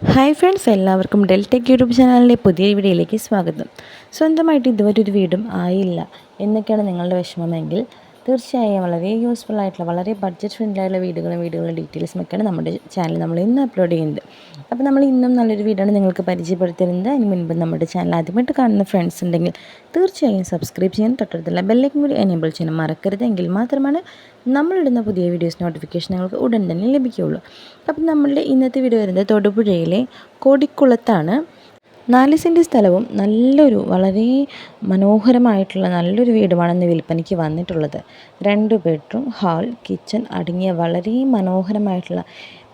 Hi friends എല്ലാവർക്കും Deltech YouTube ചാനലിലെ പുതിയ വീഡിയോയിലേക്ക് സ്വാഗതം. സ്വന്തമായിട്ട് ഇതുവരെ ഒരു വീടും ആയില്ല. എന്നൊക്കെയാണ് നിങ്ങളുടെ വിഷമമെങ്കിൽ തീർച്ചയായും വളരെ യൂസ്ഫുൾ ആയിട്ടുള്ള വളരെ ബഡ്ജറ്റ് ഫ്രണ്ട്ലി ആയിട്ടുള്ള വീടുകളും വീടുകളുടെ ഡീറ്റെയിൽസും ഒക്കെയാണ് നമ്മുടെ ചാനൽ നമ്മൾ ഇന്ന് അപ്ലോഡ് ചെയ്യുന്നത്. അപ്പോൾ നമ്മൾ ഇന്നും നല്ലൊരു വീടാണ് നിങ്ങൾക്ക് പരിചയപ്പെടുത്തുന്നത് അതിന് മുൻപ് നമ്മുടെ ചാനൽ ആദ്യമായിട്ട് കാണുന്ന ഫ്രണ്ട്സ് ഉണ്ടെങ്കിൽ തീർച്ചയായും സബ്സ്ക്രൈബ് ചെയ്യാൻ തൊട്ടടുത്തുള്ള ബെല്ലൈക്കും കൂടി എനേബിൾ ചെയ്യാൻ മറക്കരുത്. എങ്കിൽ മാത്രമാണ് നമ്മളിടുന്ന പുതിയ വീഡിയോസ് നോട്ടിഫിക്കേഷൻ നിങ്ങൾക്ക് ഉടൻ തന്നെ ലഭിക്കുകയുള്ളൂ. അപ്പം നമ്മളുടെ ഇന്നത്തെ വീഡിയോ വരുന്നത് തൊടുപുഴയിലെ കോടിക്കുളത്താണ്. നാല് സെന്റ് സ്ഥലവും നല്ലൊരു വളരെ മനോഹരമായിട്ടുള്ള നല്ലൊരു വീടുമാണ് ഇന്ന് വിൽപ്പനയ്ക്ക് വന്നിട്ടുള്ളത്. രണ്ട് ബെഡ്റൂം ഹാൾ കിച്ചൺ അടങ്ങിയ വളരെ മനോഹരമായിട്ടുള്ള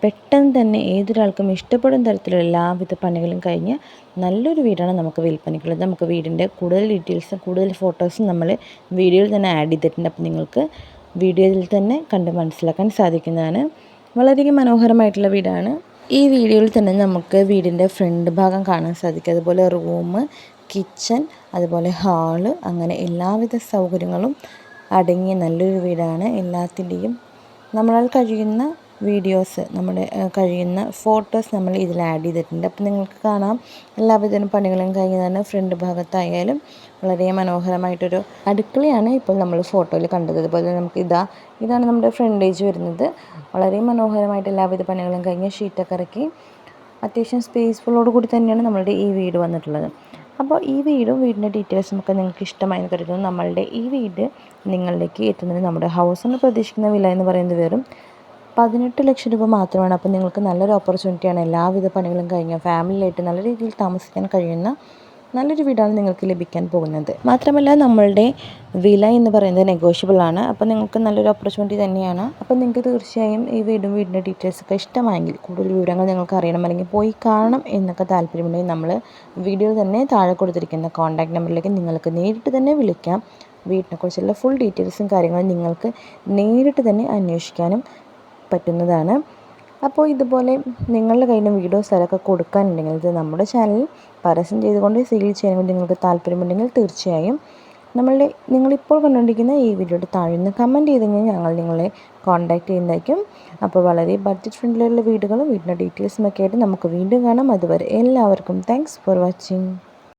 പെട്ടെന്ന് തന്നെ ഏതൊരാൾക്കും ഇഷ്ടപ്പെടുന്ന തരത്തിലുള്ള എല്ലാവിധ പണികളും കഴിഞ്ഞ് നല്ലൊരു വീടാണ് നമുക്ക് വിൽപ്പനയ്ക്കുള്ളത്. നമുക്ക് വീടിന്റെ കൂടുതൽ ഡീറ്റെയിൽസും കൂടുതൽ ഫോട്ടോസും നമ്മൾ വീഡിയോയിൽ തന്നെ ആഡ് ചെയ്തിട്ടുണ്ട്. അപ്പോൾ നിങ്ങൾക്ക് വീഡിയോയിൽ തന്നെ കണ്ട് മനസ്സിലാക്കാൻ സാധിക്കുന്നതാണ്. വളരെയധികം മനോഹരമായിട്ടുള്ള വീടാണ്. ഈ വീഡിയോയിൽ തന്നെ നമുക്ക് വീടിന്റെ ഫ്രണ്ട് ഭാഗം കാണാൻ സാധിക്കും. അതുപോലെ റൂം കിച്ചൺ അതുപോലെ ഹാൾ അങ്ങനെ എല്ലാവിധ സൗകര്യങ്ങളും അടങ്ങിയ നല്ലൊരു വീടാണ് എല്ലാത്തിന്റെയും. നമ്മളാൽ കഴിയുന്ന വീഡിയോസ് നമ്മുടെ കഴിയുന്ന ഫോട്ടോസ് നമ്മൾ ഇതിൽ ആഡ് ചെയ്തിട്ടുണ്ട്. അപ്പോൾ നിങ്ങൾക്ക് കാണാം. എല്ലാവിധ പണികളും കഴിഞ്ഞതാണ്. ഫ്രണ്ട് ഭാഗത്തായാലും വളരെ മനോഹരമായിട്ടൊരു അടുക്കളയാണ് ഇപ്പോൾ നമ്മൾ ഫോട്ടോയിൽ കണ്ടത്. അതുപോലെ നമുക്ക് ഇതാ ഇതാണ് നമ്മുടെ ഫ്രണ്ടേജ് വരുന്നത്. വളരെ മനോഹരമായിട്ട് എല്ലാവിധ പണികളും കഴിഞ്ഞ് ഷീറ്റൊക്കെ ഇറക്കി അത്യാവശ്യം സ്പേസ്ഫുള്ളോട് കൂടി തന്നെയാണ് നമ്മളുടെ ഈ വീട് വന്നിട്ടുള്ളത്. അപ്പോൾ ഈ വീടും വീടിന്റെ ഡീറ്റെയിൽസും ഒക്കെ നിങ്ങൾക്ക് ഇഷ്ടമായി കരുതുന്നു. നമ്മളുടെ ഈ വീട് നിങ്ങളിലേക്ക് എത്തുന്നത് നമ്മുടെ ഹൗസിന് പ്രതീക്ഷിക്കുന്ന വില എന്ന് പറയുന്നത് വെറും പതിനെട്ട് ലക്ഷം രൂപ മാത്രമാണ്. അപ്പോൾ നിങ്ങൾക്ക് നല്ലൊരു ഓപ്പർച്യൂണിറ്റിയാണ് എല്ലാവിധ പണികളും കഴിഞ്ഞ ഫാമിലിയായിട്ട് നല്ല രീതിയിൽ താമസിക്കാൻ കഴിയുന്ന നല്ലൊരു വീടാണ് നിങ്ങൾക്ക് ലഭിക്കാൻ പോകുന്നത്. മാത്രമല്ല നമ്മളുടെ വില എന്ന് പറയുന്നത് നെഗോഷ്യബിൾ ആണ്. അപ്പോൾ നിങ്ങൾക്ക് നല്ലൊരു ഓപ്പർച്യൂണിറ്റി തന്നെയാണ്. അപ്പോൾ നിങ്ങൾക്ക് തീർച്ചയായും ഈ വീടും വീടിന്റെ ഡീറ്റെയിൽസ് ഒക്കെ ഇഷ്ടമായെങ്കിൽ കൂടുതൽ വിവരങ്ങൾ നിങ്ങൾക്ക് അറിയണം അല്ലെങ്കിൽ പോയി കാണണം എന്നൊക്കെ താല്പര്യമുണ്ടെങ്കിൽ നമ്മൾ വീഡിയോയിൽ തന്നെ താഴെ കൊടുത്തിരിക്കുന്ന കോൺടാക്ട് നമ്പറിലേക്ക് നിങ്ങൾക്ക് നേരിട്ട് തന്നെ വിളിക്കാം. വീട്ടിനെക്കുറിച്ചുള്ള ഫുൾ ഡീറ്റെയിൽസും കാര്യങ്ങളും നിങ്ങൾക്ക് നേരിട്ട് തന്നെ അന്വേഷിക്കാനും പറ്റുന്നതാണ്. അപ്പോൾ ഇതുപോലെ നിങ്ങളുടെ കയ്യിൽ വീഡിയോ സ്ഥലമൊക്കെ കൊടുക്കാനുണ്ടെങ്കിൽ ഇത് നമ്മുടെ ചാനൽ പരസ്യം ചെയ്തുകൊണ്ട് സെയിൽ വേണ്ടി നിങ്ങൾക്ക് താല്പര്യമുണ്ടെങ്കിൽ തീർച്ചയായും നമ്മളുടെ നിങ്ങളിപ്പോൾ കണ്ടുകൊണ്ടിരിക്കുന്ന ഈ വീഡിയോയുടെ താഴെ നിന്ന് കമന്റ് ചെയ്ത് കഴിഞ്ഞാൽ ഞങ്ങൾ നിങ്ങളെ കോൺടാക്റ്റ് ചെയ്യുന്നതായിരിക്കും. അപ്പോൾ വളരെ ബഡ്ജറ്റ് ഫ്രണ്ട്ലിയുള്ള വീടുകളും വീടിന്റെ ഡീറ്റെയിൽസും ഒക്കെ ആയിട്ട് നമുക്ക് വീണ്ടും കാണാം. അതുവരെ എല്ലാവർക്കും താങ്ക്സ് ഫോർ വാച്ചിങ്